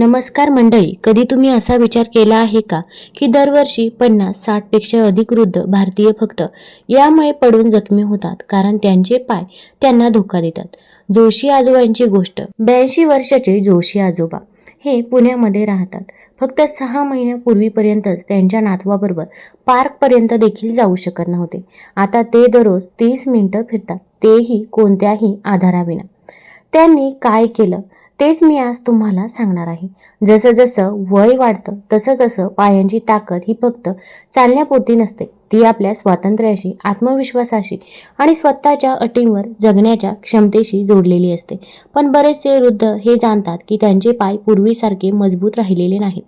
नमस्कार मंडळी कधी तुम्ही असा विचार केला आहे का की दरवर्षी पन्नास साठपेक्षा अधिक वृद्ध भारतीय फक्त यामुळे पडून जखमी होतात कारण त्यांचे पाय त्यांना धोका देतात? जोशी आजोबांची गोष्ट ब्याऐंशी वर्षाचे जोशी आजोबा हे पुण्यामध्ये राहतात. फक्त सहा महिन्यापूर्वीपर्यंतच त्यांच्या नातवाबरोबर पार्कपर्यंत देखील जाऊ शकत नव्हते. आता ते दररोज तीस मिनिटं फिरतात तेही कोणत्याही आधाराविना. त्यांनी काय केलं? तेच मी आज तुम्हाला सांगणार आहे. जसं जसं वय वाढतं तसं तसं पायांची ताकद ही फक्त चालण्यापुरती नसते. ती आपल्या स्वातंत्र्याशी आत्मविश्वासाशी आणि स्वतःच्या अटींवर जगण्याच्या क्षमतेशी जोडलेली असते. पण बरेचसे वृद्ध हे जाणतात की त्यांचे पाय पूर्वीसारखे मजबूत राहिलेले नाहीत.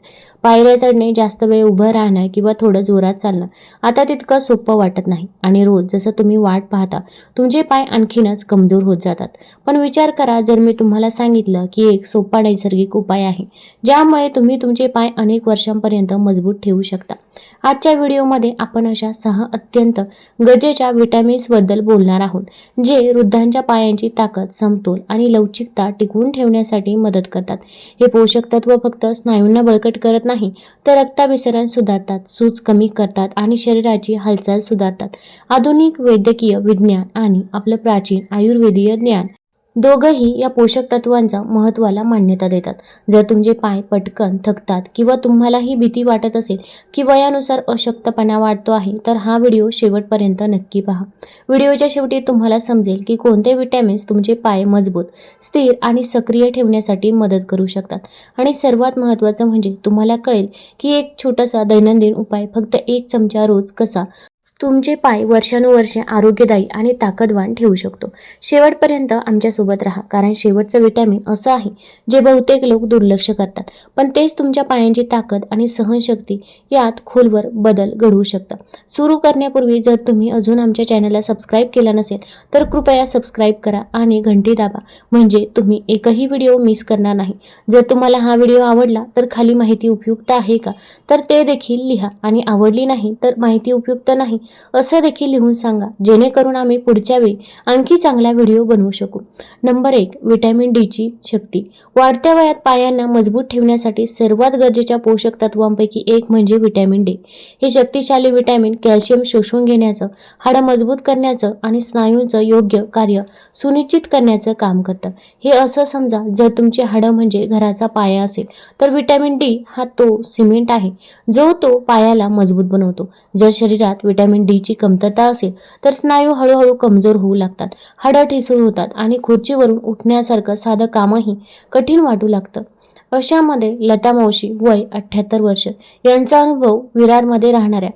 पायऱ्या चढणे जास्त वेळ उभं राहणं किंवा थोडं जोरात चालणं आता तितकं सोपं वाटत नाही. आणि रोज जसं तुम्ही वाट पाहता तुमचे पाय आणखीनच कमजोर होत जातात. पण विचार करा जर मी तुम्हाला सांगितलं की एक सोपा नैसर्गिक उपाय आहे ज्यामुळे तुम्ही तुमचे पाय अनेक वर्षांपर्यंत मजबूत ठेवू शकता. आजच्या व्हिडिओमध्ये आपण अशा सहा अत्यंत गरजेच्या व्हिटॅमिन्सबद्दल बोलणार आहोत जे वृद्धांच्या पायांची ताकद समतोल आणि लवचिकता टिकवून ठेवण्यासाठी मदत करतात. हे पोषक तत्व फक्त स्नायूंना बळकट करत नाही तर रक्ताभिसरण सुधारतात सूज कमी करतात आणि शरीराची हालचाल सुधारतात. आधुनिक वैद्यकीय विज्ञान आणि आपलं प्राचीन आयुर्वेदीय ज्ञान दोघंही या पोषक तत्वांच्या महत्त्वाला मान्यता देतात. जर तुमचे पाय पटकन थकतात किंवा तुम्हालाही भीती वाटत असेल की वयानुसार अशक्तपणा वाढतो आहे तर हा व्हिडिओ शेवटपर्यंत नक्की पहा. व्हिडिओच्या शेवटी तुम्हाला समजेल की कोणते विटॅमिन्स तुमचे पाय मजबूत स्थिर आणि सक्रिय ठेवण्यासाठी मदत करू शकतात. आणि सर्वात महत्त्वाचं म्हणजे तुम्हाला कळेल की एक छोटासा दैनंदिन उपाय फक्त एक चमचा रोज कसा तुमचे पाय वर्षानुवर्षे आरोग्यदायी आणि ताकदवान ठेवू शकतो. शेवटपर्यंत आमच्यासोबत राहा कारण शेवटचं विटॅमिन असं आहे जे बहुतेक लोक दुर्लक्ष करतात. पण तेच तुमच्या पायांची ताकद आणि सहनशक्ती यात खोलवर बदल घडवू शकतं सुरू करण्यापूर्वी जर तुम्ही अजून आमच्या चॅनलला सबस्क्राईब केला नसेल तर कृपया सबस्क्राईब करा आणि घंटी दाबा. म्हणजे तुम्ही एकही व्हिडिओ मिस करणार नाही. जर तुम्हाला हा व्हिडिओ आवडला तर खाली माहिती उपयुक्त आहे का? तर ते देखील लिहा. आणि आवडली नाही तर माहिती उपयुक्त नाही. असं देखील लिहून सांगा. जेणेकरून आम्ही पुढच्या वेळी आणखी चांगला व्हिडिओ बनवू शकू. नंबर एक व्हिटॅमिन डीची शक्ती. वाढत्या वयात पायांना मजबूत ठेवण्यासाठी सर्वात गरजेच्या पोषक तत्वांपैकी एक म्हणजे व्हिटॅमिन डी. हे शक्तिशाली व्हिटॅमिन कॅल्शियम शोषून घेण्याचं हाडं मजबूत करण्याचं आणि स्नायूंचं योग्य कार्य सुनिश्चित करण्याचं काम करतं. हे असं समजा जर तुमची हाडं म्हणजे घराचा पाया असेल तर विटॅमिन डी हा तो सिमेंट आहे. जो तो पायाला मजबूत बनवतो. जर शरीरात व्हिटॅमिन डीची कमतरता असेल तर स्नायू हळूहळू कमजोर होऊ लागतात. हाडं ठिसूळ होतात आणि खुर्चीवरून उठण्यासारखं साधं कामही कठीण वाटू लागतं. अशामध्ये लता मावशी वय अठ्ठ्याहत्तर वर्ष यांचा अनुभव विरारमध्ये राहणाऱ्या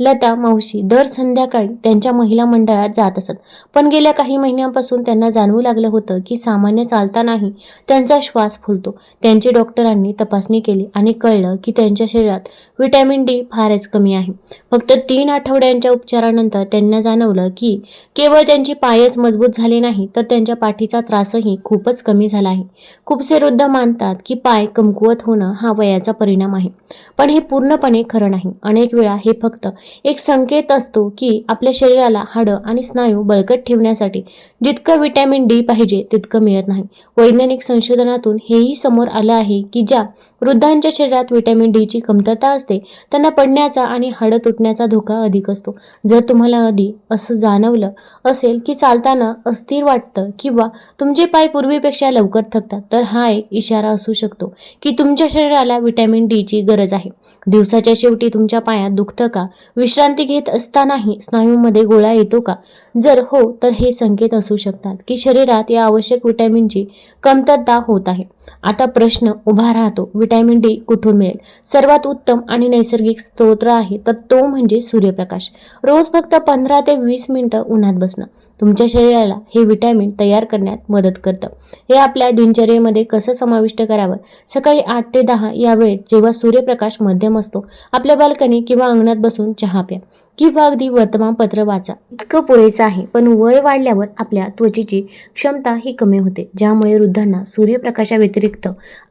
लता मावशी दर संध्याकाळी त्यांच्या महिला मंडळात जात असत. पण गेल्या काही महिन्यांपासून त्यांना जाणवू लागलं होतं की सामान्य चालतानाही त्यांचा श्वास फुलतो. त्यांची डॉक्टरांनी तपासणी केली आणि कळलं की त्यांच्या शरीरात विटॅमिन डी फारच कमी आहे. फक्त तीन आठवड्यांच्या उपचारानंतर त्यांना जाणवलं की केवळ त्यांची पायच मजबूत झाले नाही तर त्यांच्या पाठीचा त्रासही खूपच कमी झाला आहे. खूपसे वृद्ध मानतात की पाय कमकुवत होणं हा वयाचा परिणाम आहे. पण हे पूर्णपणे खरं नाही. अनेक वेळा हे फक्त एक संकेत असतो की आपल्या शरीराला हाडं आणि स्नायू बळकट ठेवण्यासाठी जितकं विटॅमिन डी पाहिजे तितकं मिळत नाही. वैज्ञानिक संशोधनातून हेही समोर आलं आहे की ज्या वृद्धांच्या शरीरात विटॅमिन डीची कमतरता असते त्यांना पडण्याचा आणि हाडं तुटण्याचा धोका अधिक असतो. जर तुम्हाला आधी असं जाणवलं असेल की चालताना अस्थिर वाटतं किंवा तुमचे पाय पूर्वीपेक्षा लवकर थकतात तर हा एक इशारा असू शकतो की तुमच्या शरीराला विटॅमिन डीची गरज आहे. दिवसाच्या शेवटी तुमच्या पायात दुखतं का? विश्रांती घेत असतानाही स्नायूमध्ये गोळा येतो का? जर हो तर हे संकेत असू शकतात की शरीरात या आवश्यक विटॅमिनची कमतरता होत आहे. आता प्रश्न उभा राहतो. व्हिटॅमिन डी कुठून मिळेल? सर्वात उत्तम आणि नैसर्गिक स्तोत्र आहे तर तो म्हणजे सूर्यप्रकाश. रोज फक्त पंधरा ते वीस मिनिटं उन्हात बसणं. तुमच्या शरीराला हे विटॅमिन तयार करण्यात मदत करतं. हे आपल्या दिनचर्येमध्ये कसं समाविष्ट करावं? सकाळी आठ ते दहा या वेळेत जेव्हा सूर्यप्रकाश मध्यम असतो आपल्या बाल्कनी किंवा अंगणात बसून चहा प्या. किंवा अगदी वर्तमानपत्र वाचा. इतकं पुरेसं आहे पण वय वाढल्यावर आपल्या त्वचेची क्षमता ही कमी होते ज्यामुळे वृद्धांना सूर्यप्रकाशाव्यतिरिक्त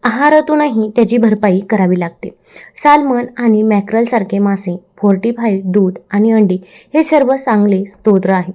आहारातूनही त्याची भरपाई करावी लागते. सॅल्मन आणि मॅक्रल सारखे मासे फोर्टीफाईड दूध आणि अंडी हे सर्व चांगले स्तोत्र आहे.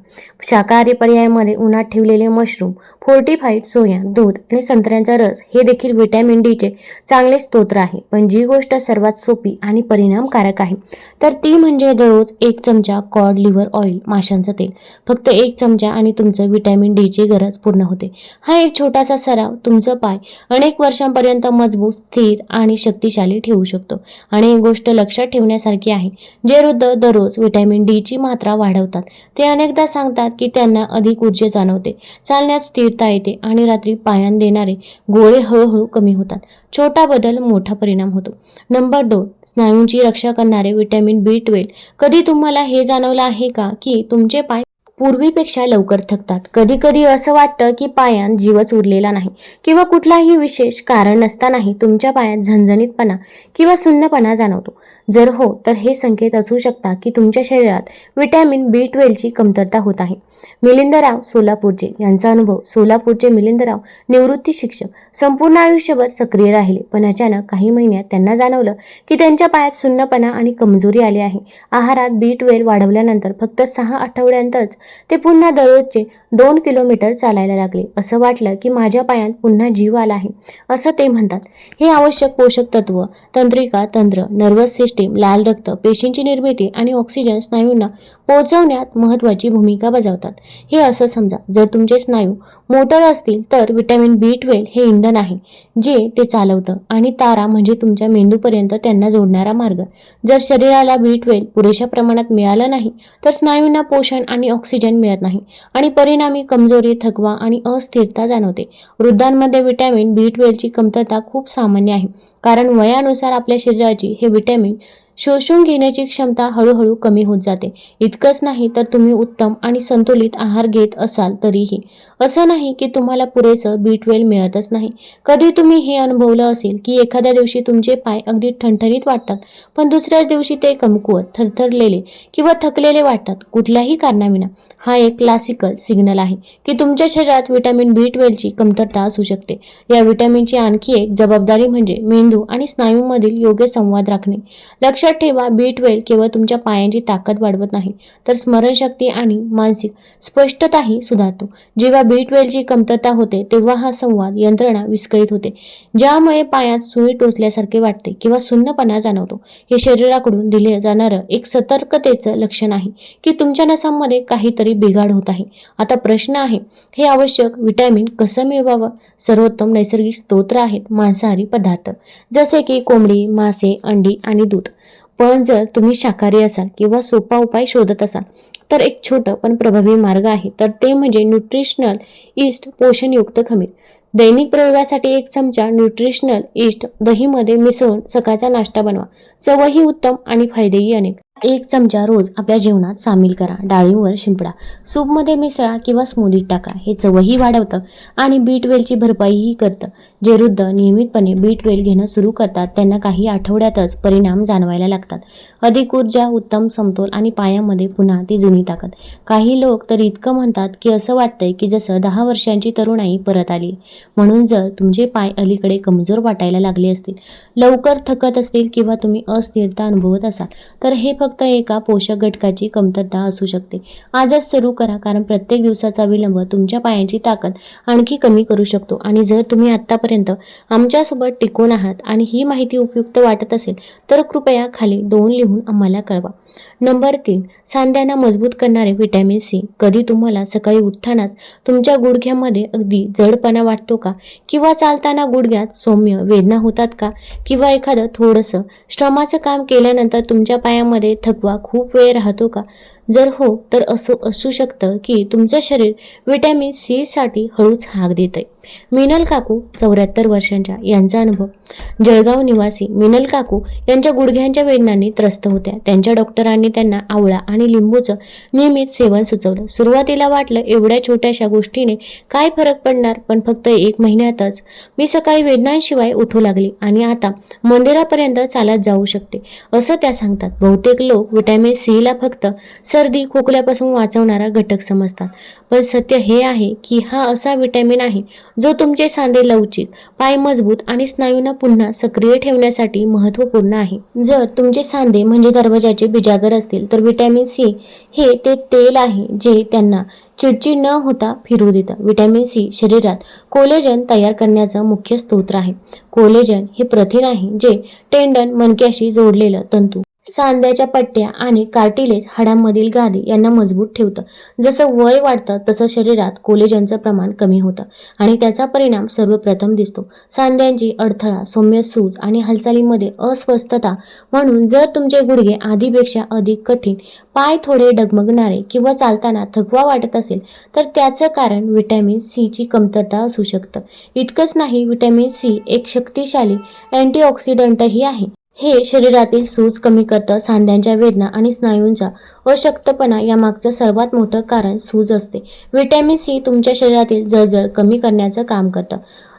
शाकाहारी पर्यायामध्ये उन्हात ठेवलेले मशरूम फोर्टीफाईड सोया दूध आणि संत्र्यांचा रस हे देखील व्हिटॅमिन डीचे चांगले स्तोत्र आहे. पण जी गोष्ट सर्वात सोपी आणि परिणामकारक आहे तर ती म्हणजे दररोज एक चमचा कॉड लिव्हर ऑइल माशांचं तेल. फक्त एक चमचा आणि तुमचं व्हिटॅमिन डीची गरज पूर्ण होते. हा एक छोटासा सराव तुमचं पाय अनेक वर्षांपर्यंत मजबूत स्थिर आणि शक्तिशाली ठेवू शकतो. आणि एक गोष्ट लक्षात ठेवण्यासारखी आहे जे वृद्ध दररोज व्हिटॅमिन डीची मात्रा वाढवतात ते अनेकदा सांगतात की त्यांना अधिक ऊर्जा जाणवते चालण्यात स्थिरता येते आणि रात्री पायान देणारे गोळे हळूहळू कमी होतात. छोटा बदल मोठा परिणाम होतो. नंबर दोन स्नायूंची रक्षा करणारे व्हिटॅमिन बी ट्वेल्व. कधी तुम्हाला हे जाणवलं आहे का की तुमचे पाय पूर्वीपेक्षा लवकर थकतात? कधी कधी असं वाटतं की पायात जीवच उरलेला नाही किंवा कुठलाही विशेष कारण नसतानाही तुमच्या पायात झणझणीतपणा किंवा सुन्नपणा जाणवतो. जर हो तर हे संकेत असू शकता की तुमच्या शरीरात व्हिटॅमिन बी ट्वेल्वची कमतरता होत आहे. मिलिंदराव सोलापूरचे यांचा अनुभव सोलापूरचे मिलिंदराव निवृत्ती शिक्षक संपूर्ण आयुष्यभर सक्रिय राहिले. पण अचानक काही महिन्यात त्यांना जाणवलं की त्यांच्या पायात सुन्नपणा आणि कमजोरी आली आहे. आहारात बी ट्वेल्व वाढवल्यानंतर फक्त सहा आठवड्यांतच ते पुन्हा दररोजचे दोन किलोमीटर चालायला लागले. असं वाटलं की माझ्या पायात पुन्हा जीव आला आहे असं ते म्हणतात. हे आवश्यक पोषक तत्व तंत्रिका तंत्र नर्वस सिस्टीम लाल रक्त पेशींची निर्मिती आणि ऑक्सिजन स्नायूंना पोहोचवण्यात महत्त्वाची भूमिका बजावतात. हे असं समजा जर तुमचे स्नायू मोटर असतील तर विटॅमिन बी ट्वेल्व हे इंधन आहे जे ते चालवतं. आणि तारा म्हणजे तुमच्या मेंदूपर्यंत त्यांना जोडणारा मार्ग. जर शरीराला बी ट्वेल्व पुरेशा प्रमाणात मिळालं नाही तर स्नायूंना पोषण आणि ऑक्सिजन मिळत नाही. आणि परिणामी कमजोरी थकवा आणि अस्थिरता जाणवते. वृद्धांमध्ये विटॅमिन बी ट्वेल्वची कमतरता खूप सामान्य आहे. कारण वयानुसार आपल्या शरीराची हे विटॅमिन शोषून घेण्याची क्षमता हळूहळू कमी होत जाते. इतकंच नाही तर तुम्ही उत्तम आणि संतुलित आहार घेत असाल तरीही. असं नाही की तुम्हाला पुरेसं बी ट्वेल्व मिळतच नाही. कधी तुम्ही हे अनुभवलं असेल की एखाद्या दिवशी तुमचे पाय अगदी ठणठणीत वाटतात पण दुसऱ्याच दिवशी ते कमकुवत थरथरलेले किंवा थकलेले वाटतात कुठल्याही कारणाविना. हा एक क्लासिकल सिग्नल आहे की तुमच्या शरीरात विटॅमिन बी ट्वेल्वची कमतरता असू शकते. या व्हिटॅमिनची आणखी एक जबाबदारी म्हणजे मेंदू आणि स्नायूंमधील योग्य संवाद राखणे. लक्ष लक्षात ठेवा बी ट्वेल्व केवळ तुमच्या पायांची ताकद वाढवत नाही तर स्मरणशक्ती आणि मानसिक स्पष्टताही सुधारतो. जेव्हा बी ट्वेल्वची कमतरता होते तेव्हा हा संवाद यंत्रणा विस्कळीत होते ज्यामुळे पायात सुई टोचल्यासारखे वाटते किंवा सुन्नपणा जाणवतो. हे शरीराकडून दिले जाणारं एक सतर्कतेचं लक्षण आहे की तुमच्या नसांमध्ये काहीतरी बिघाड होत आहे. आता प्रश्न आहे हे आवश्यक विटॅमिन कसं मिळवावं? सर्वोत्तम नैसर्गिक स्तोत्र आहेत मांसाहारी पदार्थ जसे की कोंबडी मासे अंडी आणि दूध. पण जर तुम्ही शाकाहारी असाल किंवा सोपा उपाय शोधत असाल तर एक छोटं पण प्रभावी मार्ग आहे. तर ते म्हणजे न्यूट्रिशनल ईस्ट पोषणयुक्त खमीर. दैनिक प्रयोगासाठी एक चमचा न्यूट्रिशनल ईस्ट दहीमध्ये मिसळून सकाळचा नाश्ता बनवा. चवही उत्तम आणि फायदेही अनेक. एक चमचा रोज आपल्या जेवणात सामील करा. डाळींवर शिंपडा. सूपमध्ये मिसळा किंवा स्मूदीत टाका. हे चवही वाढवतं आणि बीटवेलची भरपाईही करतं. जे वृद्ध नियमितपणे बीटवेल घेणं सुरू करतात त्यांना काही आठवड्यातच परिणाम जाणवायला लागतात. अधिक ऊर्जा उत्तम समतोल आणि पायामध्ये पुन्हा ती जुनी ताकद. काही लोक तर इतकं म्हणतात की असं वाटतंय की जसं दहा वर्षांची तरुणाई परत आली. म्हणून जर तुमचे पाय अलीकडे कमजोर वाटायला लागले असतील लवकर थकत असतील किंवा तुम्ही अस्थिरता अनुभवत असाल तर हे फक्त फक्त एका पोषक घटकाची कमतरता असू शकते. आजच सुरू करा कारण प्रत्येक दिवसाचा विलंब तुमच्या पायांची ताकद आणखी कमी करू शकतो. आणि जर तुम्ही आत्तापर्यंत आमच्यासोबत टिकून आहात आणि ही माहिती उपयुक्त वाटत असेल तर कृपया खाली दोन लिहून आम्हाला कळवा. नंबर तीन सांध्यांना मजबूत करणारे व्हिटॅमिन सी. कधी तुम्हाला सकाळी उठतानाच तुमच्या गुडघ्यामध्ये अगदी जडपणा वाटतो का? किंवा चालताना गुडघ्यात सौम्य वेदना होतात का? किंवा एखादं थोडंसं श्रमाचं काम केल्यानंतर तुमच्या पायामध्ये थकवा खूप वेळ राहतो का? जर हो तर असं असू शकतं की तुमचं शरीर व्हिटॅमिन सी साठी हळूच हाक देत आहे मिनल काकू चौऱ्याहत्तर वर्षांच्या यांचा अनुभव. जळगाव निवासी मिनल काकू यांच्या गुडघ्यांच्या वेदनांनी त्रस्त होत्या. त्यांच्या डॉक्टरांनी त्यांना आवळा आणि लिंबूचं नियमित सेवन सुचवलं. सुरुवातीला वाटलं एवढ्या छोट्याशा गोष्टीने काय फरक पडणार पण फक्त एक महिन्यातच. मी सकाळी वेदनांशिवाय उठू लागली आणि आता मंदिरापर्यंत चालत जाऊ शकते असं त्या सांगतात. बहुतेक लोक व्हिटॅमिन सीला फक्त सर्दी खोकल्यापासून वाचवणारा घटक समजतात. पण सत्य हे आहे की हा असा विटॅमिन आहे जो तुमचे सांधे लवचिक पाय मजबूत आणि स्नायूंना पुन्हा सक्रिय ठेवण्यासाठी महत्त्वपूर्ण आहे. जर तुमचे सांधे म्हणजे दरवाजाचे बिजागर असतील तर विटॅमिन सी हे ते तेल आहे जे त्यांना चिडचिड न होता फिरू देतं. विटॅमिन सी शरीरात कोलेजन तयार करण्याचं मुख्य स्तोत्र आहे. कोलेजन हे प्रथिन आहे जे टेंडन मणक्याशी जोडलेलं तंतू. सांध्याच्या पट्ट्या आणि कार्टिलेज हाडांमधील गादी यांना मजबूत ठेवतं. जसं वय वाढतं तसं शरीरात कोलेजनचं प्रमाण कमी होतं आणि त्याचा परिणाम सर्वप्रथम दिसतो. सांध्यांची अडथळा सौम्य सूज आणि हालचालीमध्ये अस्वस्थता म्हणून जर तुमचे गुडघे आधीपेक्षा अधिक कठीण पाय थोडे डगमगणारे किंवा चालताना थकवा वाटत असेल तर त्याचं कारण व्हिटॅमिन सीची कमतरता असू शकतं. इतकंच नाही व्हिटॅमिन सी एक शक्तिशाली अँटीऑक्सिडंटही आहे. हे शरीरातील सूज कमी करतं सांध्यांच्या वेदना आणि स्नायूंचा अशक्तपणा यामागचं सर्वात मोठं कारण सूज असते. व्हिटॅमिन सी तुमच्या शरीरातील जळजळ कमी करण्याचं काम करतं.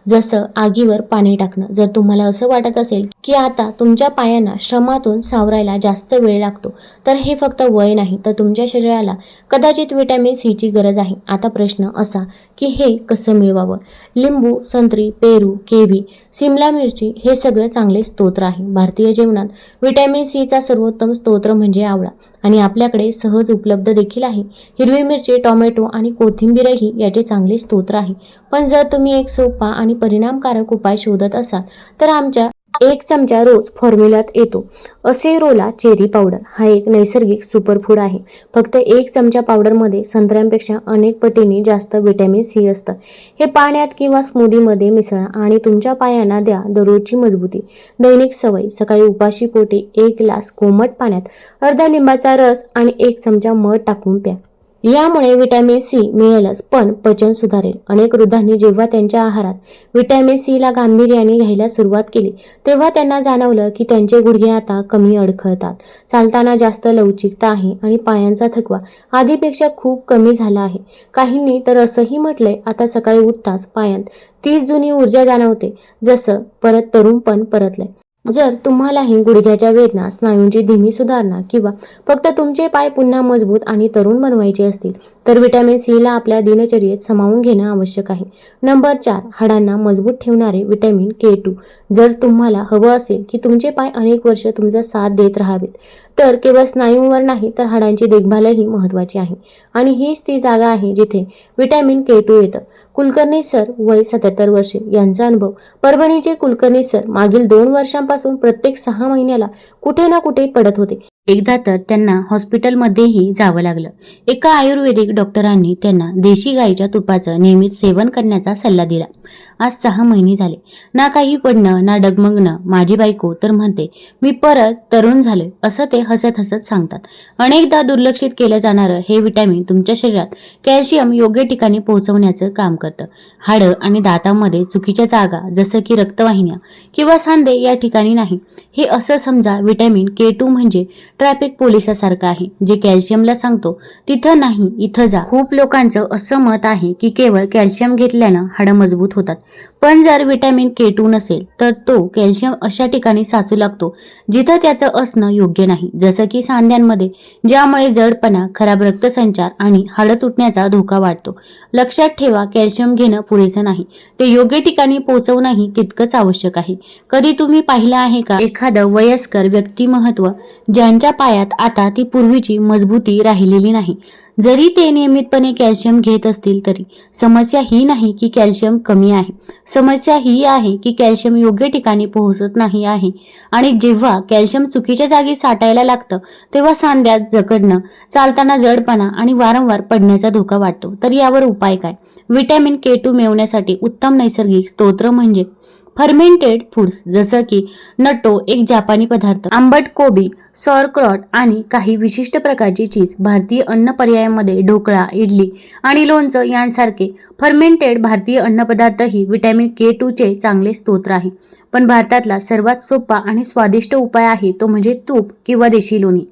जसं आगीवर पाणी टाकणं. जर तुम्हाला असं वाटत असेल की आता तुमच्या पायांना श्रमातून सावरायला जास्त वेळ लागतो तर हे फक्त वय नाही तर तुमच्या शरीराला कदाचित विटॅमिन सीची गरज आहे. आता प्रश्न असा की हे कसं मिळवावं? लिंबू संत्री पेरू केवी सिमला मिरची हे सगळं चांगले स्तोत्र आहे. भारतीय जेवणात विटॅमिन सीचा सर्वोत्तम स्तोत्र म्हणजे आवळा. आणि आपल्याकडे सहज उपलब्ध देखील आहे. हिरवी मिरची टोमॅटो आणि कोथिंबीरही याचे चांगले स्तोत्र आहे. पण जर तुम्ही एक सोपा आणि परिणामकारक उपाय शोधत असाल तर आमच्या एक चमचा रोज फॉर्म्युल्यात येतो. असेरोला चेरी पावडर हा एक नैसर्गिक सुपरफूड आहे. फक्त एक चमचा पावडरमध्ये संत्र्यांपेक्षा अनेक पटीने जास्त विटॅमिन सी असतं. हे पाण्यात किंवा स्मूदीमध्ये मिसळा आणि तुमच्या पायांना द्या दररोजची मजबूती. दैनिक सवय सकाळी उपाशी पोटी एक ग्लास कोमट पाण्यात अर्धा लिंबाचा रस आणि एक चमचा मध टाकून प्या. यामुळे विटॅमिन सी मिळेलच पण पचन सुधारेल. अनेक वृद्धांनी जेव्हा त्यांच्या आहारात विटॅमिन सीला गांभीर्याने घ्यायला सुरुवात केली तेव्हा त्यांना जाणवलं की त्यांचे गुडघे आता कमी अडखळतात. चालताना जास्त लवचिकता आहे आणि पायांचा थकवा आधीपेक्षा खूप कमी झाला आहे. काहींनी तर असंही म्हटलंय आता सकाळी उठताच पायांत तीच जुनी ऊर्जा जाणवते जसं परत तरुणपण परतलंय. जर तुम्हालाही गुडघ्याच्या वेदना स्नायूंची धीमी सुधारणा किंवा फक्त तुमचे पाय पुन्हा मजबूत आणि तरुण बनवायचे असतील तर विटॅमिन सीला आपल्या दिनचर्येत सामावून घेणं आवश्यक आहे. नंबर चार हाडांना मजबूत ठेवणारे विटॅमिन के टू जर तुम्हाला हवं असेल की तुमचे पाय अनेक वर्ष तुमचा साथ देत राहावेत तर केवळ स्नायूंवर नाही तर हाडांची देखभालही महत्त्वाची आहे. आणि हीच ती जागा आहे जिथे विटॅमिन के टू येतं. कुलकर्णी सर वय सत्याहत्तर वर्षे यांचा अनुभव. परभणीचे कुलकर्णी सर मागील दोन वर्षांपासून प्रत्येक सहा महिन्याला कुठे ना कुठे पडत होते. एकदा तर त्यांना हॉस्पिटलमध्येही जावं लागलं. एका आयुर्वेदिक डॉक्टरांनी त्यांना देशी गाईच्या तुपाचं नियमित सेवन करण्याचा सल्ला दिला. आज सहा महिने झाले. ना काही पडणं ना डगमगणं माझी बायको तर म्हणते मी परत तरुण झालोय असं ते हसत हसत सांगतात. अनेकदा दुर्लक्षित केलं जाणारं हे विटॅमिन तुमच्या शरीरात कॅल्शियम योग्य ठिकाणी पोहोचवण्याचं काम करतं. हाडं आणि दातामध्ये चुकीच्या जागा जसं की रक्तवाहिन्या किंवा सांधे या ठिकाणी नाही. हे असं समजा विटॅमिन के टू म्हणजे ट्रॅफिक पोलिसासारखं आहे. जे कॅल्शियमला सांगतो तिथं नाही इथं जा. खूप लोकांचं असं मत आहे की केवळ कॅल्शियम घेतल्यानं हाडं मजबूत होतात. पण जर विटॅमिन के टू नसेल तर तो कॅल्शियम अशा ठिकाणी साचू लागतो जिथं त्याचं असणं योग्य नाही. जसं की सांध्यांमध्ये ज्यामुळे जडपणा खराब रक्तसंचार आणि हाडं तुटण्याचा धोका वाढतो. लक्षात ठेवा कॅल्शियम घेणं पुरेसं नाही. ते योग्य ठिकाणी पोहोचवणंही तितकंच आवश्यक आहे. कधी तुम्ही पाहिलं आहे का? एखादं वयस्कर व्यक्तिमहत्व ज्यांच्या पायात आता ती पूर्वीची मजबूती राहिलेली नाही. जरी ते नियमितपणे कॅल्शियम घेत असतील तरी समस्या ही नाही की कॅल्शियम कमी आहे. समस्या ही आहे की कॅल्शियम योग्य ठिकाणी पोहोचत नाही आहे. आणि जेव्हा कॅल्शियम चुकीच्या जागी साठायला लागतं तेव्हा सांध्यात जकडणं चालताना जडपणा आणि वारंवार पडण्याचा धोका वाटतो तर यावर उपाय काय? व्हिटॅमिन के टू मिळवण्यासाठी उत्तम नैसर्गिक स्तोत्र म्हणजे फर्मेंटेड फूड्स जसं की नटो एक जापानी पदार्थ आंबट कोबी सॉरक्रॉट आणि काही विशिष्ट प्रकारची चीज भारतीय अन्न पर्यायामध्ये ढोकळा इडली आणि लोणचं यांसारखे फर्मेंटेड भारतीय अन्नपदार्थही विटॅमिन के टूचे चांगले स्तोत्र आहे. पण भारतातला सर्वात सोपा आणि स्वादिष्ट उपाय आहे तो म्हणजे तूप किंवा देशी लोणी.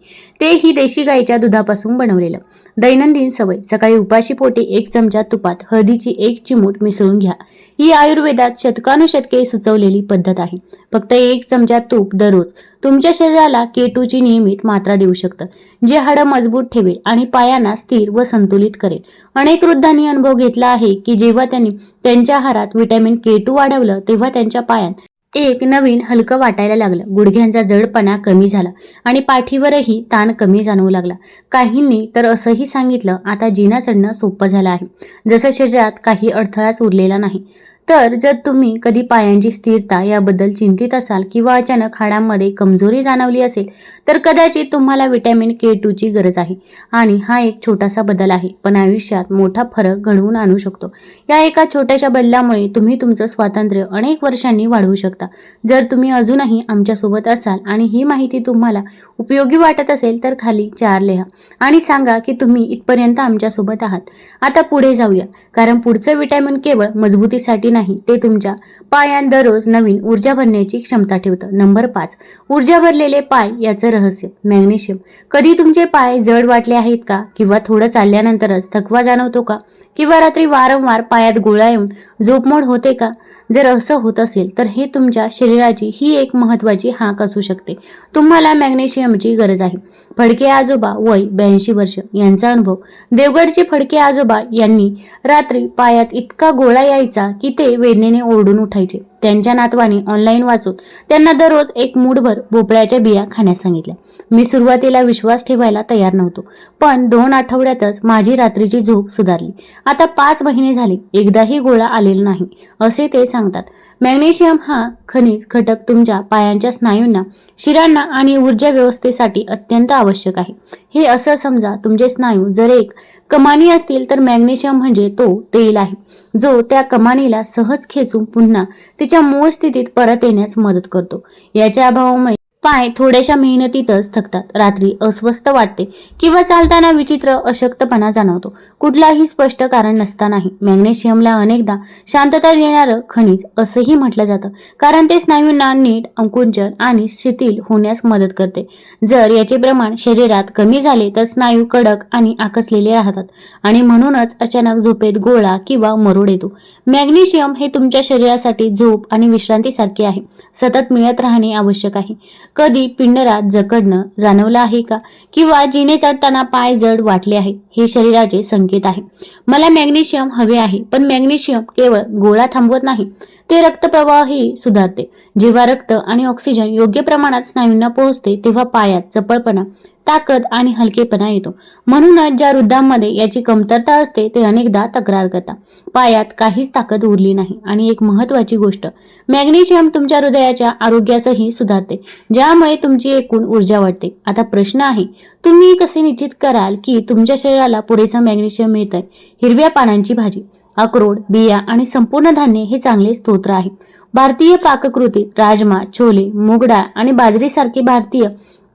ते ही देशी गाईच्या दुधापासून बनवलेलं. दैनंदिन सवय सकाळी उपाशी पोटी एक चमचा तुपात हळदीची एक चिमूट मिसळून घ्या. ही आयुर्वेदात शतकानुशतके सुचवलेली पद्धत आहे. फक्त एक चमचा तूप दररोज तुमच्या शरीराला केटूची नियमित मात्रा देऊ शकतं जे हाडं मजबूत ठेवेल आणि पायांना स्थिर व संतुलित करेल. अनेक वृद्धांनी अनुभव घेतला आहे की जेव्हा त्यांनी त्यांच्या आहारात विटॅमिन के टू वाढवलं तेव्हा त्यांच्या पायात एक नवीन हलकं वाटायला लागलं. गुडघ्यांचा जडपणा कमी झाला आणि पाठीवरही ताण कमी जाणवू लागला. काहींनी तर असंही सांगितलं आता जिना चढणं सोपं झालं आहे. जसं शरीरात काही अडथळाच उरलेला नाही. तर जर तुम्ही कधी पायांची स्थिरता याबद्दल चिंतित असाल किंवा अचानक हाडांमध्ये कमजोरी जाणवली असेल तर कदाचित तुम्हाला विटॅमिन के टूची गरज आहे. आणि हा एक छोटासा बदल आहे. पण आयुष्यात मोठा फरक घडवून आणू शकतो. या एका छोट्याशा बदलामुळे तुम्ही तुमचं स्वातंत्र्य अनेक वर्षांनी वाढवू शकता. जर तुम्ही अजूनही आमच्यासोबत असाल आणि ही माहिती तुम्हाला उपयोगी वाटत असेल तर खाली चार लिहा. आणि सांगा की तुम्ही इथपर्यंत आमच्यासोबत आहात. आता पुढे जाऊया. कारण पुढचं विटॅमिन केवळ मजबूतीसाठी नाही ते तुमच्या पायांत दररोज नवीन ऊर्जा भरण्याची क्षमता ठेवतं. नंबर पाच ऊर्जा भरलेले पाय याचं रहस्य. मॅग्नेशियम. कधी तुमचे पाय जड वाटले आहेत का? किंवा थोडं चालल्यानंतरच थकवा जाणवतो का? किंवा रात्री वारंवार पायात गोळा येऊन झोपमोड होते का? जर असं होत असेल तर हे तुमच्या शरीराची ही एक महत्त्वाची हाक असू शकते. तुम्हाला मॅग्नेशियमची गरज आहे. फडके आजोबा वय ब्याऐंशी वर्ष यांचा अनुभव. देवगडचे फडके आजोबा यांनी रात्री पायात इतका गोळा यायचा की ते वेदनेने ओरडून उठायचे. त्यांच्या नातवाने ऑनलाईन वाचून त्यांना दररोज एक मूठभर भोपळ्याच्या बिया खाण्यास सांगितल्या. मी सुरुवातीला विश्वास ठेवायला तयार नव्हतो पण दोन आठवड्यातच माझी रात्रीची झोप सुधारली. आता पाच महिने झाले एकदाही गोळा आलेला नाही असे ते सांगतात. मॅग्नेशियम हा खनिज घटक तुमच्या पायांच्या स्नायूंना शिरांना आणि ऊर्जा व्यवस्थेसाठी अत्यंत आवश्यक आहे. हे असं समजा तुमचे स्नायू जर एक कमानी असतील तर मॅग्नेशियम म्हणजे तो तेल आहे जो त्या कमानीला सहज खेचून पुन्हा तिच्या मूळ स्थितीत परत येण्यास मदत करतो. याच्या अभावामुळे पाय थोड्याशा मेहनतीतच थकतात. रात्री अस्वस्थ वाटते किंवा चालताना विचित्र अशक्तपणा जाणवतो. कुठलाही स्पष्ट कारण नसतानाही मॅग्नेशियमला अनेकदा शांतता देणारं खनिज असंही म्हटलं जातं. कारण ते स्नायूंना नीट अंकुंचन आणि शिथिल होण्यास मदत करते. जर याचे प्रमाण शरीरात कमी झाले तर स्नायू कडक आणि आकसलेले राहतात आणि म्हणूनच अचानक झोपेत गोळा किंवा मरोड येतो. मॅग्नेशियम हे तुमच्या शरीरासाठी झोप आणि विश्रांतीसारखे आहे. सतत मिळत राहणे आवश्यक आहे. कधी पिंडरात जकडणं जाणवलं आहे का? किंवा जिने चढताना पाय जड वाटले आहे हे शरीराचे संकेत आहे. मला मॅग्नेशियम हवे आहे पण मॅग्नेशियम केवळ गोळा थांबवत नाही. ते रक्तप्रवाहही सुधारते. जेव्हा रक्त आणि ऑक्सिजन योग्य प्रमाणात स्नायूंना पोहोचते तेव्हा पायात चपळपणा ताकद आणि हलकेपणा येतो. म्हणूनच ज्या वृद्धांमध्ये याची कमतरता असते ते अनेकदा तक्रार करतात. पायात काहीच ताकद उरली नाही. आणि एक महत्वाची गोष्ट मॅग्नेशियम तुमच्या हृदयाच्या आरोग्यासही सुधारते ज्यामुळे तुमची एकूण ऊर्जा वाढते. आता प्रश्न आहे तुम्ही कसे निश्चित कराल की तुमच्या शरीराला पुरेसं मॅग्नेशियम मिळत आहे हिरव्या पानांची भाजी अक्रोड बिया आणि संपूर्ण धान्य हे चांगले स्तोत्र आहे भारतीय पाककृतीत राजमा छोले मूग डाळ आणि बाजरीसारखे भारतीय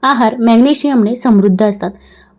आहार मॅग्नेशियमने समृद्ध असतात.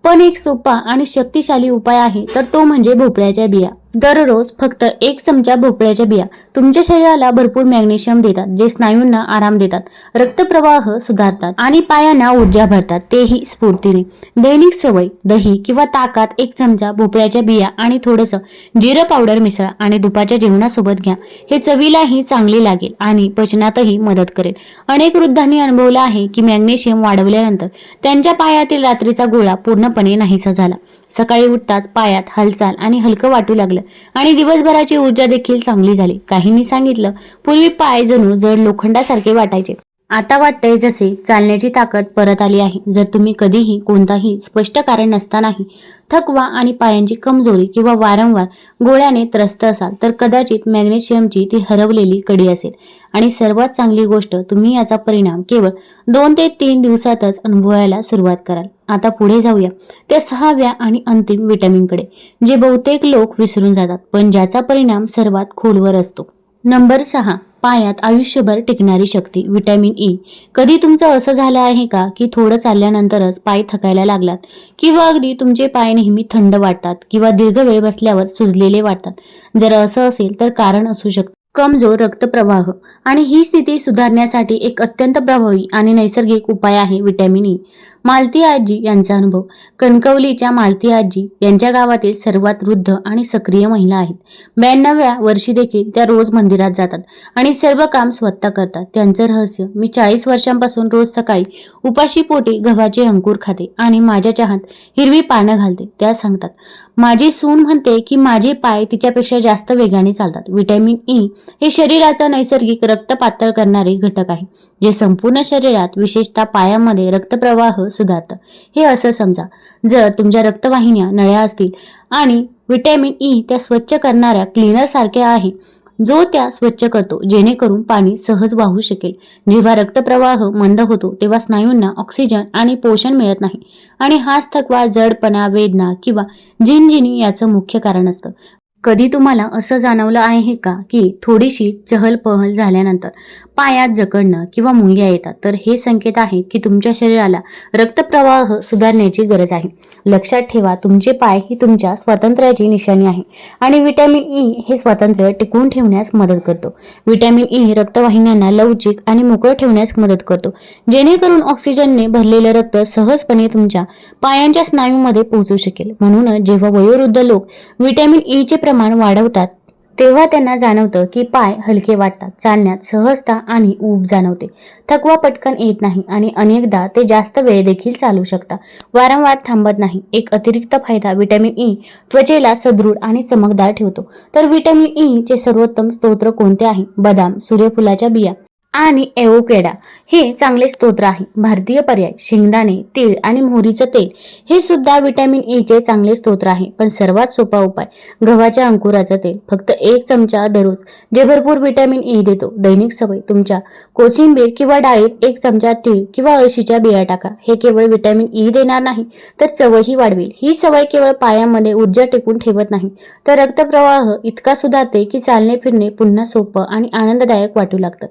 पण एक सोपा आणि शक्तिशाली उपाय आहे तर तो म्हणजे भोपळ्याच्या बिया. दररोज फक्त एक चमचा भोपळ्याच्या बिया तुमच्या शरीराला भरपूर मॅग्नेशियम देतात जे स्नायूंना आराम देतात रक्तप्रवाह सुधारतात आणि पायांना ऊर्जा भरतात तेही स्फूर्तीने. दैनिक सवय दही किंवा ताकात एक चमचा भोपळ्याच्या बिया आणि थोडंसं जिरं पावडर मिसळा आणि दुपारच्या जेवणासोबत घ्या. हे चवीलाही चांगले लागेल आणि पचनातही मदत करेल. अनेक वृद्धांनी अनुभवलं आहे की मॅग्नेशियम वाढवल्यानंतर त्यांच्या पायातील रात्रीचा गोळा पूर्णपणे नाहीसा झाला. सकाळी उठताच पायात हालचाल आणि हलकं वाटू लागलं आणि दिवसभराची ऊर्जा देखील चांगली झाली. काहींनी सांगितलं पूर्वी पाय जणू जड लोखंडासारखे वाटायचे. आता वाटतंय जसे चालण्याची ताकद परत आली आहे. जर तुम्ही कधीही कोणताही स्पष्ट कारण नसतानाही थकवा आणि पायांची कमजोरी किंवा वारंवार गोळ्याने त्रस्त असाल तर कदाचित मॅग्नेशियमची ती हरवलेली कडी असेल. आणि सर्वात चांगली गोष्ट तुम्ही याचा परिणाम केवळ दोन ते तीन दिवसातच अनुभवायला सुरुवात कराल. आता पुढे जाऊया. त्या सहाव्या आणि अंतिम विटॅमिनकडे जे बहुतेक लोक विसरून जातात पण ज्याचा परिणाम सर्वात खोलवर असतो. नंबर सहा. पायात आयुष्यभर टिकणारी शक्ती विटॅमिन ई. कधी तुमचं असं झालं आहे का की थोडं चालल्यानंतरच पाय थकायला लागलात? किंवा अगदी तुमचे पाय नेहमी थंड वाटतात किंवा दीर्घ वेळ बसल्यावर सुजलेले वाटतात? जर असं असेल तर कारण असू शकतं. कमजोर रक्तप्रवाह. आणि ही स्थिती सुधारण्यासाठी एक अत्यंत प्रभावी आणि नैसर्गिक उपाय आहे व्हिटॅमिन ई. मालती आजी यांचा अनुभव. कणकवलीच्या मालती आजी यांच्या गावातील सर्वात वृद्ध आणि सक्रिय महिला आहेत. ब्याण्णव्या वर्षी देखील त्या रोज मंदिरात जातात आणि सर्व काम स्वतः करतात. त्यांचं रहस्य मी चाळीस वर्षांपासून रोज सकाळी उपाशी पोटी गव्हाचे अंकुर खाते आणि माझ्या चहात हिरवी पानं घालते त्या सांगतात. माझी सून म्हणते की माझे पाय तिच्यापेक्षा जास्त वेगाने चालतात. व्हिटॅमिन ई हे शरीराचा नैसर्गिक रक्त पातळ करणारे घटक आहे जे संपूर्ण शरीरात विशेषतः पायामध्ये रक्तप्रवाह सुधारतं. हे असं समजा. जर तुमच्या रक्तवाहिन्या नळ्या असतील आणि व्हिटॅमिन ई त्या स्वच्छ करणाऱ्या क्लीनर सारख्या आहे जो त्या स्वच्छ करतो जेणेकरून पाणी सहज वाहू शकेल. जेव्हा रक्तप्रवाह मंद होतो तेव्हा स्नायूंना ऑक्सिजन आणि पोषण मिळत नाही. आणि हाच थकवा जडपणा वेदना किंवा झिनझिनी याचं मुख्य कारण असतं. कधी तुम्हाला असं जाणवलं आहे का की थोडीशी चहलपहल झाल्यानंतर पायात जकडणं किंवा मुंग्या येतात? तर हे संकेत आहेत की तुमच्या शरीराला रक्तप्रवाह सुधारण्याची गरज आहे. लक्षात ठेवा तुमचे पाय ही तुमच्या स्वातंत्र्याची निशाणी आहे आणि व्हिटॅमिन ई हे स्वातंत्र्य टिकवून ठेवण्यास मदत करतो. व्हिटॅमिन ई रक्तवाहिन्यांना लवचिक आणि मोकळं ठेवण्यास मदत करतो जेणेकरून ऑक्सिजनने भरलेलं रक्त सहजपणे तुमच्या पायांच्या स्नायूमध्ये पोहोचू शकेल. म्हणूनच जेव्हा वयोवृद्ध लोक व्हिटॅमिन ईचे प्रमाण वाढवतात तेव्हा त्यांना जाणवतं की पाय हलके वाटतात चालण्यात सहजता आणि ऊब जाणवते. थकवा पटकन येत नाही आणि अनेकदा ते जास्त वेळ देखील चालू शकतात. वारंवार थांबत नाही. एक अतिरिक्त फायदा व्हिटॅमिन ई त्वचेला सदृढ आणि चमकदार ठेवतो. तर व्हिटॅमिन ई चे सर्वोत्तम स्तोत्र कोणते आहे? बदाम सूर्यफुलाच्या बिया आणि एवोकेडा हे चांगले स्तोत्र आहे. भारतीय पर्याय शेंगदाणे तीळ आणि मोहरीचं तेल हे सुद्धा व्हिटॅमिन ई चे चांगले स्तोत्र आहे. पण सर्वात सोपा उपाय गव्हाच्या अंकुराचं तेल. फक्त एक चमचा दररोज जे भरपूर व्हिटॅमिन ई देतो. दैनिक सवय तुमच्या कोशिंबीर किंवा डाळीत एक चमचा तीळ किंवा अळशीच्या बिया टाका. हे केवळ व्हिटॅमिन ई देणार नाही तर चवही वाढवेल. ही सवय केवळ पायामध्ये ऊर्जा टिकून ठेवत नाही तर रक्तप्रवाह इतका सुधारते की चालणे फिरणे पुन्हा सोपं आणि आनंददायक वाटू लागतं.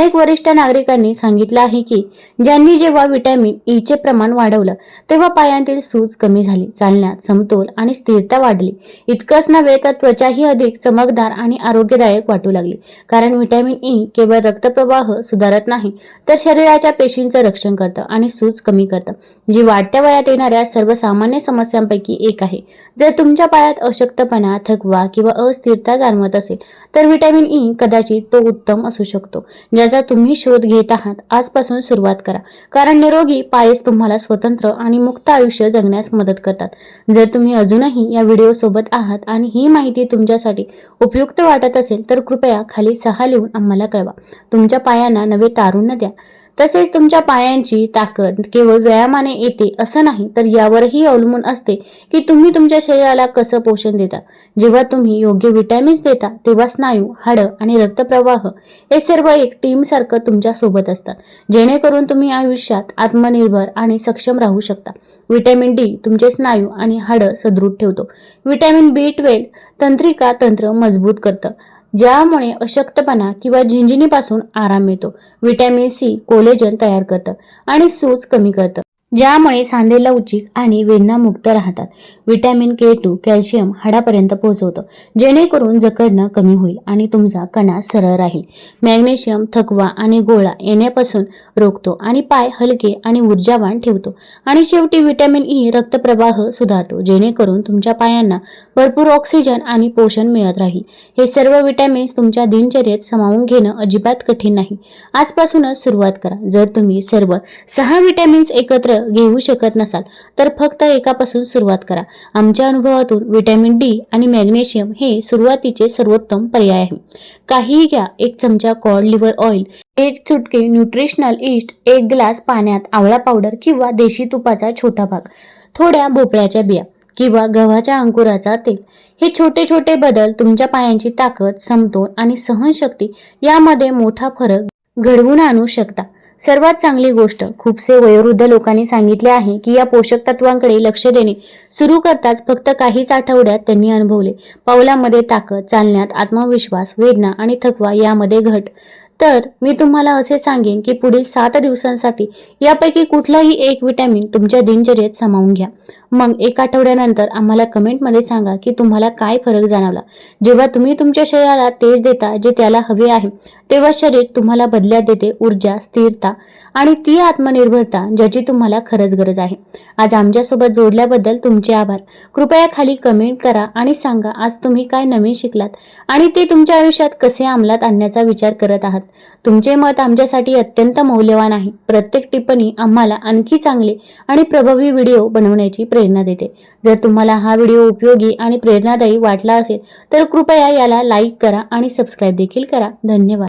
अनेक वरिष्ठ नागरिकांनी सांगितलं आहे की ज्यांनी जेव्हा विटॅमिन ई e चे प्रमाण वाढवलं तेव्हा पायांतील सूज कमी झाली चालण्यात समतोल आणि स्थिरता वाढली. इतकंच नव्हे तर त्वचाही अधिक चमकदार आणि आरोग्यदायक वाटू लागली. कारण व्हिटॅमिन ई केवळ रक्तप्रवाह सुधारत नाही तर शरीराच्या पेशींचं रक्षण करतं आणि सूज कमी करतं. जी वाढत्या वयात येणाऱ्या सर्वसामान्य समस्यांपैकी एक आहे. जर तुमच्या पायात अशक्तपणा थकवा किंवा अस्थिरता जाणवत असेल तर व्हिटॅमिन ई कदाचित तो उत्तम असू शकतो. ज्याचा तुम्ही शोध घेत आहात आजपासून सुरुवात करा. कारण निरोगी पायस तुम्हाला स्वतंत्र आणि मुक्त आयुष्य जगण्यास मदत करतात. जर तुम्ही अजूनही या व्हिडिओ सोबत आहात आणि ही माहिती तुमच्यासाठी उपयुक्त वाटत असेल तर कृपया खाली सहा लिहून आम्हाला कळवा. तुमच्या पायांना नवे तारुण्य द्या. तसेच तुमच्या पायांची ताकद केवळ व्यायामाने येते असं नाही तर यावरही अवलंबून असते की तुम्ही तुमच्या शरीराला कसं पोषण देता. जेव्हा तुम्ही योग्य विटॅमिन्स देता तेव्हा स्नायू हाडं आणि रक्तप्रवाह हे सर्व एक टीम सारखं तुमच्यासोबत असतात जेणेकरून तुम्ही आयुष्यात आत्मनिर्भर आणि सक्षम राहू शकता. व्हिटॅमिन डी तुमचे स्नायू आणि हाडं सदृढ ठेवतो. व्हिटॅमिन बी ट्वेल्व तंत्रिका तंत्र मजबूत करतं. ज्यामुळे अशक्तपणा किंवा झिंझिनीपासून आराम मिळतो. व्हिटॅमिन सी कोलेजन तयार करतं आणि सूज कमी करतं. ज्यामुळे सांधे लवचिक आणि वेदनामुक्त राहतात. विटॅमिन के टू कॅल्शियम हाडापर्यंत पोहोचवतं. जेणेकरून जखडणं कमी होईल आणि तुमचा कणा सरळ राहील. मॅग्नेशियम थकवा आणि गोळा येण्यापासून रोखतो आणि पाय हलके आणि ऊर्जावान ठेवतो. आणि शेवटी व्हिटॅमिन ई e रक्तप्रवाह सुधारतो जेणेकरून तुमच्या पायांना भरपूर ऑक्सिजन आणि पोषण मिळत राहील. हे सर्व विटॅमिन्स तुमच्या दिनचर्येत सामावून घेणं अजिबात कठीण नाही. आजपासूनच सुरुवात करा. जर तुम्ही सर्व सहा विटॅमिन्स एकत्र घेऊ शकत नसाल तर फक्त एकापासून सुरुवात करा. आमच्या अनुभवातून व्हिटॅमिन डी आणि मॅग्नेशियम हे सुरुवातीचे सर्वोत्तम पर्याय आहे. काहीही घ्या. एक चमचा कॉड लिव्हर ऑइल एक चुटके न्यूट्रिशनल ईस्ट एक ग्लास पाण्यात आवळा पावडर किंवा देशी तुपाचा छोटा भाग थोड्या भोपळ्याच्या बिया किंवा गव्हाच्या अंकुराचा तेल. हे छोटे छोटे बदल तुमच्या पायांची ताकद समतोल आणि सहनशक्ती यामध्ये मोठा फरक घडवून आणू शकता. सर्वात चांगली गोष्ट खूपसे वयोवृद्ध लोकांनी सांगितले आहे की या पोषक तत्वांकडे लक्ष देणे. सुरू करताच फक्त काहीच आठवड्यात त्यांनी अनुभवले. पावलामध्ये ताकद चालण्यात आत्मविश्वास वेदना आणि थकवा यामध्ये घट. तर मी तुम्हाला असे सांगेन की पुढील सात दिवसांसाठी यापैकी कुठलाही एक विटॅमिन तुमच्या दिनचर्येत सामावून घ्या. मग एक आठवड्यानंतर आम्हाला कमेंटमध्ये सांगा की तुम्हाला काय फरक जाणवला. जेव्हा तुम्ही तुमच्या शरीराला तेज देता जे त्याला हवे आहे तेव्हा शरीर तुम्हाला बदल्यात देते ऊर्जा स्थिरता आणि ती आत्मनिर्भरता ज्याची तुम्हाला खरंच गरज आहे. आज आमच्यासोबत जोडल्याबद्दल तुमचे आभार. कृपया खाली कमेंट करा आणि सांगा आज तुम्ही काय नवीन शिकलात आणि ते तुमच्या आयुष्यात कसे अंमलात आणण्याचा विचार करत आहात. तुमचे मत आमच्यासाठी अत्यंत मौल्यवान आहे. प्रत्येक टिप्पणी आम्हाला आणखी चांगले आणि प्रभावी व्हिडिओ बनवण्याची प्रेरणा देते. जर तुम्हाला हा व्हिडिओ उपयोगी आणि प्रेरणादायी वाटला असेल तर कृपया याला लाईक करा आणि सबस्क्राईब देखील करा. धन्यवाद.